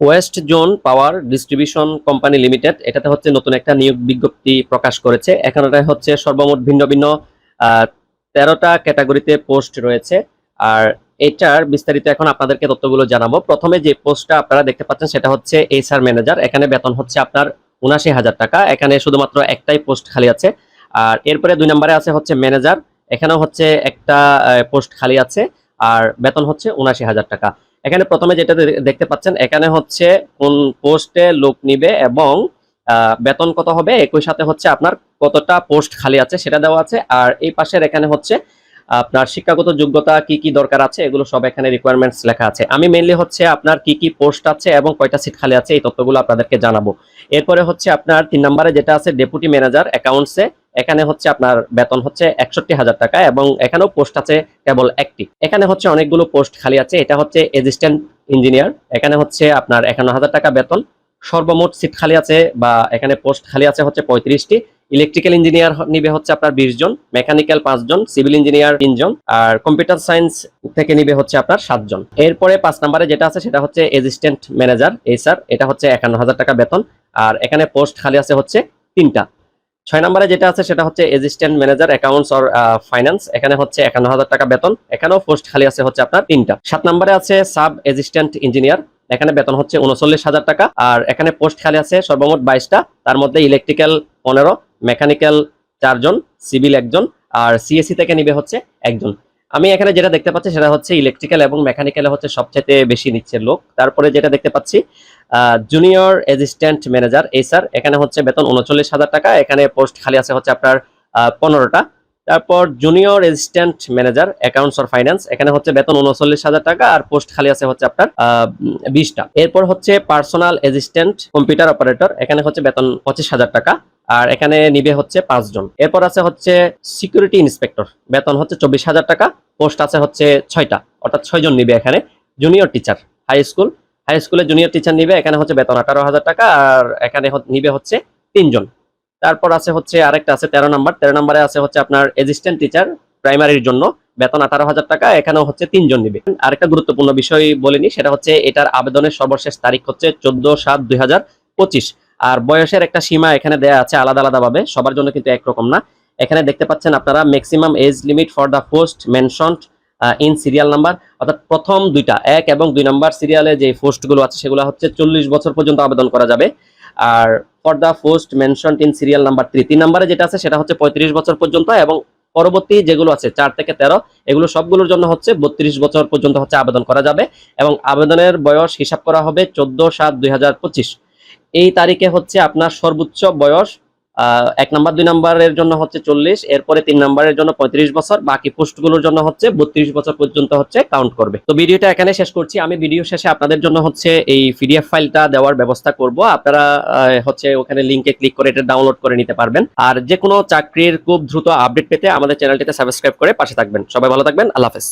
West zone power distribution company limited এটাতে হচ্ছে নতুন একটা নিয়োগ বিজ্ঞপ্তি প্রকাশ করেছে। এখানে হচ্ছে সর্বমোট ভিন্ন ভিন্ন তেরোটা ক্যাটাগরিতে পোস্ট রয়েছে। আর এটার বিস্তারিত এখন আপনাদেরকে তথ্যগুলো জানাব। প্রথমে যে পোস্টটা আপনারা দেখতে পাচ্ছেন, সেটা হচ্ছে এইচআর ম্যানেজার এখানে বেতন হচ্ছে আপনার উনাশি হাজার টাকা। এখানে শুধুমাত্র একটাই পোস্ট খালি আছে। আর এরপরে দুই নম্বরে আছে হচ্ছে ম্যানেজার এখানেও হচ্ছে একটা পোস্ট খালি আছে। আর বেতন হচ্ছে উনাশি হাজার টাকা। এখানে প্রথমে যেটা দেখতে পাচ্ছেন, এখানে হচ্ছে কোন পোস্টে লোক নিবে এবং বেতন কত হবে, একই সাথে হচ্ছে আপনার কতটা পোস্ট খালি আছে সেটা দেওয়া আছে, আর এই পাশের এখানে হচ্ছে আপনার শিক্ষাগত যোগ্যতা কি কি দরকার আছে? এগুলো সব এখানে রিকোয়ারমেন্টস লেখা আছে। আমি মেইনলি হচ্ছে আপনার কি কি পোস্ট আছে এবং কয়টা সিট খালি আছে, এই তথ্যগুলো আপনাদেরকে জানাব। এরপরে হচ্ছে আপনার তিন নম্বরে যেটা আছে ডেপুটি ম্যানেজার অ্যাকাউন্টসে এখানে হচ্ছে আপনার বেতন হচ্ছে একষট্টি হাজার টাকা এবং এখানেও পোস্ট আছে কেবল একটি। এখানে হচ্ছে অনেকগুলো পোস্ট খালি আছে, এটা হচ্ছে অ্যাসিস্ট্যান্ট ইঞ্জিনিয়ার এখানে হচ্ছে আপনার একান্ন হাজার টাকা বেতন সর্বমোট সিট খালি আছে বা এখানে পোস্ট খালি আছে হচ্ছে পঁয়ত্রিশটি। ইলেকট্রিক্যাল ইঞ্জিনিয়ার নিবে হচ্ছে আপনার বিশ জন মেকানিক্যাল পাঁচজন সিভিল ইঞ্জিনিয়ার তিনজন আর কম্পিউটার সায়েন্স থেকে নিবে হচ্ছে আপনার সাতজন এরপরে পাঁচ নাম্বারে যেটা আছে সেটা হচ্ছে অ্যাসিস্ট্যান্ট ম্যানেজার এই স্যার এটা হচ্ছে একান্ন হাজার টাকা বেতন, আর এখানে পোস্ট খালি আছে হচ্ছে তিনটা। ছয় নম্বরে যেটা আছে সেটা হচ্ছে assistant manager accounts or finance এখানে হচ্ছে একান্ন হাজার টাকা বেতন, এখানেও পোস্ট খালি আছে হচ্ছে আপনার তিনটা। সাত নম্বরে আছে সাব অ্যাসিস্ট্যান্ট ইঞ্জিনিয়ার এখানে বেতন হচ্ছে উনচল্লিশ হাজার টাকা, আর এখানে পোস্ট খালি আছে সর্বমোট বাইশটা, তার মধ্যে ইলেকট্রিক্যাল পনেরো মেকানিক্যাল চারজন সিভিল একজন, আর সিএসসি থেকে নিবে হচ্ছে একজন। আমি এখানে যেটা দেখতে পাচ্ছি সেটা হচ্ছে ইলেকট্রিক্যাল এবং মেকানিক্যালে হচ্ছে সবচেয়ে বেশি নিচ্ছে লোক। তারপরে যেটা দেখতে পাচ্ছি জুনিয়র অ্যাসিস্ট্যান্ট ম্যানেজার এই স্যার এখানে হচ্ছে বেতন উনচল্লিশ হাজার টাকা, এখানে পোস্ট খালি আছে হচ্ছে আপনার পনেরোটা। তারপর junior assistant manager accounts or finance এখানে হচ্ছে বেতন উনচল্লিশ হাজার টাকা আর পোস্ট খালি আছে হচ্ছে আপনার বিশটা। এরপর হচ্ছে পার্সোনাল অ্যাসিস্ট্যান্ট কম্পিউটার অপারেটর এখানে হচ্ছে বেতন পঁচিশ হাজার টাকা আর এখানে নিবে হচ্ছে পাঁচজন। এরপর আছে হচ্ছে সিকিউরিটি ইন্সপেক্টর বেতন হচ্ছে চব্বিশ হাজার টাকা পোস্ট আছে হচ্ছে ছয়টা, অর্থাৎ ছয়জন নিবে এখানে। Junior teacher high school high স্কুলে জুনিয়র টিচার নিবে, এখানে হচ্ছে বেতন আঠারো হাজার টাকা আর এখানে নিবে হচ্ছে তিনজন। তারপর আছে হচ্ছে আরেকটা আছে তেরো নাম্বার। তেরো নাম্বারে আছে হচ্ছে আপনার অ্যাসিস্ট্যান্ট টিচার প্রাইমারির জন্য। বেতন আঠারো হাজার টাকা, এখানেও হচ্ছে তিনজন নিবে। আরেকটা গুরুত্বপূর্ণ বিষয় বলিনি সেটা হচ্ছে এটার আবেদনের সর্বশেষ তারিখ হচ্ছে চোদ্দ সাত দুই আর বয়সের একটা সীমা এখানে দেয়া আছে আলাদা আলাদা ভাবে সবার জন্য কিন্তু একরকম না। এখানে দেখতে পাচ্ছেন আপনারা maximum age limit for the post mentioned in serial number অর্থাৎ প্রথম দুইটা, এক এবং দুই নাম্বার সিরিয়ালে যে পোস্টগুলো আছে, সেগুলো হচ্ছে চল্লিশ বছর পর্যন্ত আবেদন করা যাবে। আর for the post mentioned in serial number three তিন নাম্বারে যেটা আছে, সেটা হচ্ছে পঁয়ত্রিশ বছর পর্যন্ত এবং পরবর্তী যেগুলো আছে, চার থেকে তেরো, এগুলো সবগুলোর জন্য হচ্ছে বত্রিশ বছর পর্যন্ত হচ্ছে আবেদন করা যাবে এবং আবেদনের বয়স হিসাব করা হবে চোদ্দ সাত দুই এই তারিখে হচ্ছে আপনার সর্বোচ্চ বয়স এক নাম্বার, দুই নাম্বারের জন্য হচ্ছে চল্লিশ, এরপরে তিন নাম্বারের জন্য পঁয়ত্রিশ বছর, বাকি পোস্টগুলোর জন্য হচ্ছে বত্রিশ বছর পর্যন্ত হচ্ছে কাউন্ট করবে। তো ভিডিওটা এখানে শেষ করছি। আমি ভিডিও শেষে আপনাদের জন্য হচ্ছে এই পিডিএফ ফাইলটা দেওয়ার ব্যবস্থা করব। আপনারা হচ্ছে ওখানে লিঙ্কে ক্লিক করে এটা ডাউনলোড করে নিতে পারবেন। আর যে কোনো চাকরির খুব দ্রুত আপডেট পেতে আমাদের চ্যানেলটিতে সাবস্ক্রাইব করে পাশে থাকবেন। সবাই ভালো থাকবেন। আল্লাহ হাফেজ।